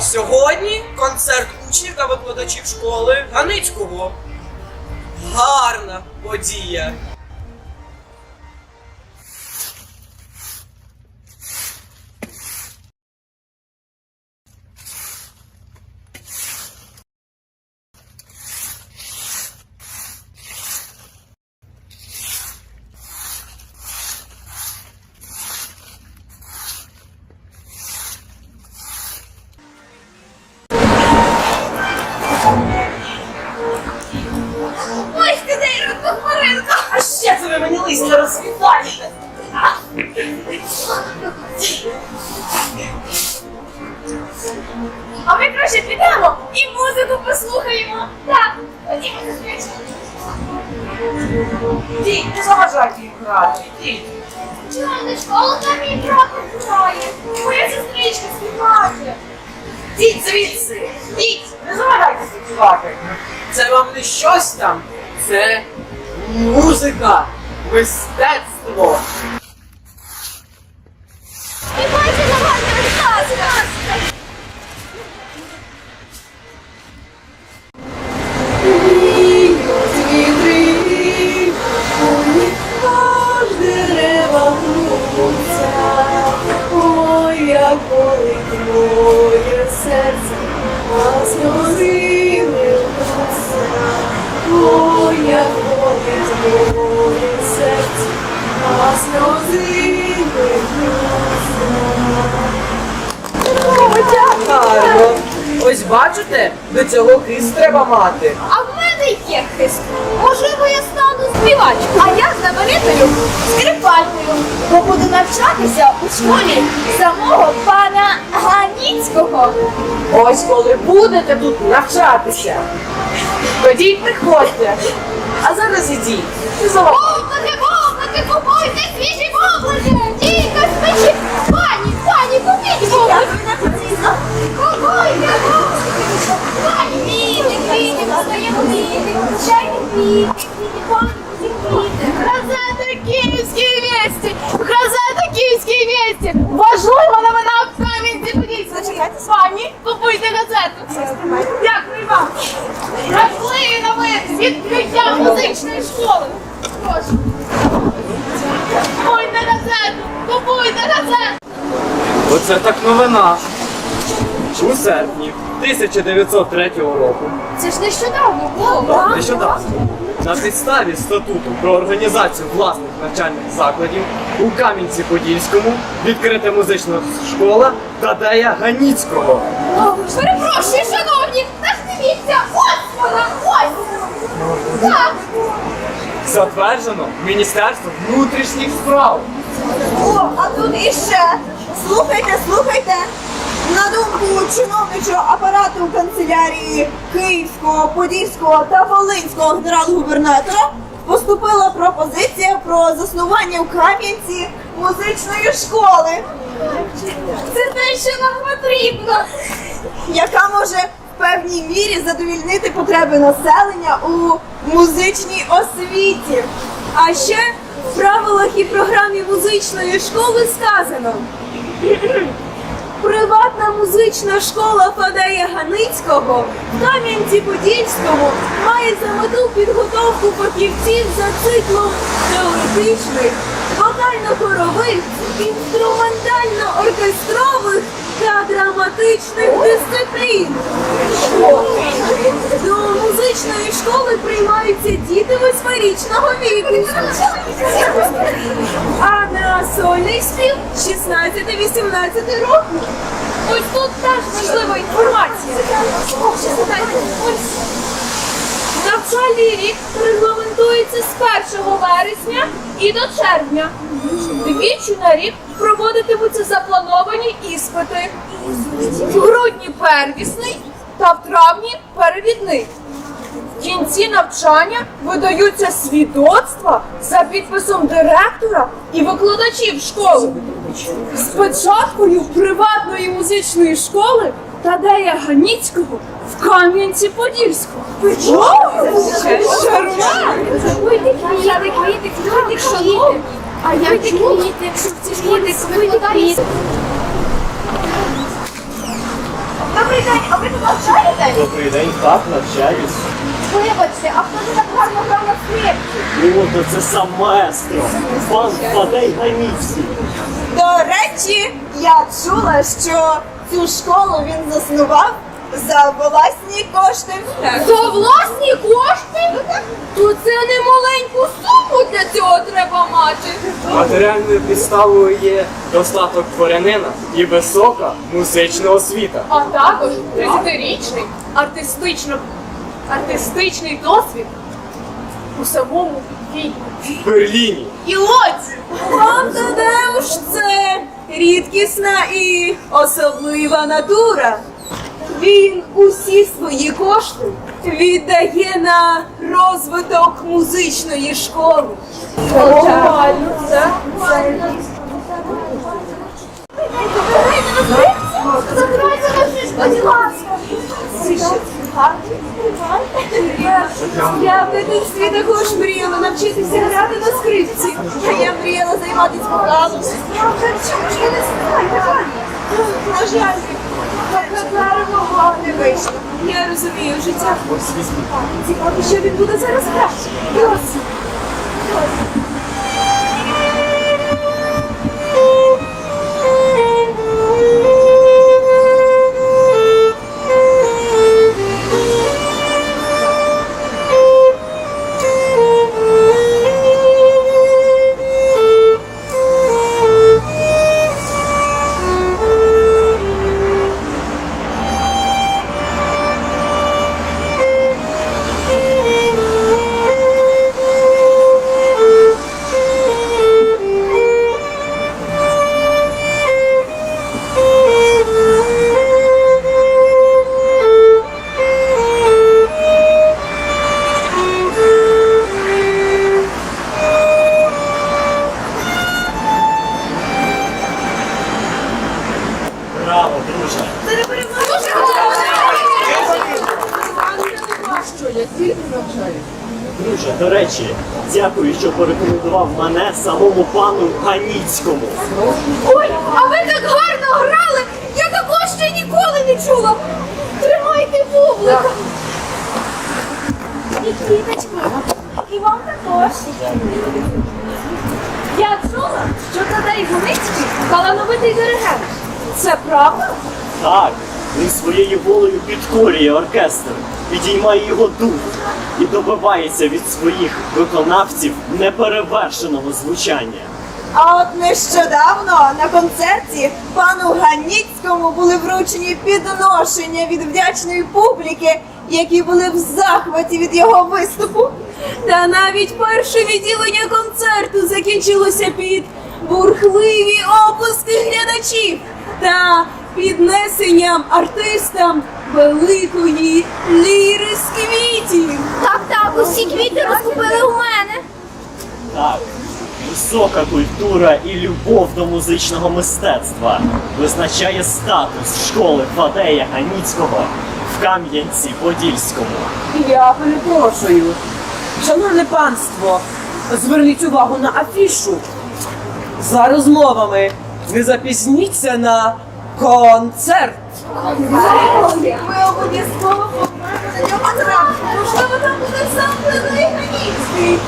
Сьогодні концерт учнів та викладачів школи Ганицького. Гарна подія. Це ви мені. А ми краще підемо і музику послухаємо. Так, ходімо швидше. Діть, не заважайте їм грати. Діть. Чого не школу там мій брат грає? Моя сестричка співає. Діть звідси. Діть, не заважайте співати. Це вам не щось там. Це музика, мистецтво. Співайте на гарний розказ. дерева гнуться, ой, бачите, до цього хист треба мати. А в мене є хист. Можливо, я стану співачкою. А я знаменитою скрипалькою. Бо буду навчатися у школі самого пана Ганіцького. Ось коли будете тут навчатися. Тоді й приходьте. А зараз ідіть. Не заважайте. Бублики, бублики, купуйте свіжі бублики! Тільки спечі! Пані, пані, купіть бублики! Купуйте бублики! Квіти, «Київські вісті! Газета «Київські вісті!» Важлива новина в Кам'янці Подільському! Пані, купуйте газету! Дякую вам! Важливі новини! Відкриття музичної школи! Купуйте газету! Купуйте газету! Оце так новина. У серпні 1903 року Це ж нещодавно було, так, нещодавно на підставі статуту про організацію власних навчальних закладів у Кам'янці-Подільському відкрита музична школа Тадея Ганіцького. О, Перепрошую, шановні! Та ж дивіться! Ось вона! Ось! Так! Затверджено Міністерством внутрішніх справ. О, а тут іще. Слухайте, слухайте. На думку чиновничого апарату канцелярії Київського, Подільського та Волинського генерал-губернатора поступила пропозиція про заснування в Кам'янці музичної школи, Це те, що нам потрібно! яка може в певній мірі задовільнити потреби населення у музичній освіті. А ще в правилах і програмі музичної школи сказано. Приватна музична школа Фадея Ганицького в Кам'янці-Подільському має за мету підготовку фахівців за циклом теоретичних, вокально-хорових, інструментально-оркестрових та драматичних дисциплін. Приймаються діти восьмирічного віку, а на сольний спів 16-18 років. Ось тут теж важлива інформація. Навчальний рік регламентується з 1 вересня і до червня. Двічі на рік проводитимуться заплановані іспити. В грудні первісний та в травні перевідний. В кінці навчання видаються свідоцтва за підписом директора і викладачів школи. З печаткою приватної музичної школи Тадея Ганіцького в Кам'янці-Подільському. Купуйте квіти, квіти, квіти, квіти. А як квіти, квіти, квіти, квіти. Добрий день, а ви тут навчаєтесь? Добрий день, так, навчаюсь. Вибачте, а хто ж так гарно грав на скрипці? Ну, то це сам маестро. Пан Фадей Ганіцький. До речі, я чула, що цю школу він заснував за власні кошти. За власні кошти? То це не маленьку суму для цього треба мати. Матеріальною підставою є достаток дворянина і висока музична освіта. А також 30-річний артистично, артистичний досвід у самому Відні. В Берліні. І Лодзі. Пан Тадеуш це рідкісна і особлива натура. Він усі свої кошти віддає на розвиток музичної школи. Я в дитинстві також мріяла навчитися грати на скрипці. А я мріяла займатися вокалом. Чому ж ви не знаєте? На жаль, Я розумію життя. Візьміть. Цікаво, що він буде зараз грати. Друже, до речі, дякую, що порекомендував мене самому пану Ганіцькому. Ой, а ви так гарно грали! Я такого ще ніколи не чула! Тримайте бублика! І квіточку. І вам також. Я чула, що Тадей Гуницький талановитий диригент. Це правда? Так, він своєю волею підкорює оркестр, підіймає його дух і добивається від своїх виконавців неперевершеного звучання. А от нещодавно на концерті пану Ганіцькому були вручені підношення від вдячної публіки, які були в захваті від його виступу. Та навіть перше відділення концерту закінчилося під бурхливі опуски глядачів та піднесенням артистам великої ліри з квітів. Так, так, усі квіти розкупили у мене. Так, висока культура і любов до музичного мистецтва визначає статус школи Фадея Ганіцького в Кам'янці-Подільському. Я перепрошую. Шановне панство, зверніть увагу на афішу. За розмовами не запізніться на концерт. Ми обов'язково повинні на нього потрапити. Можливо, там буде сам Федорій Ганіцький.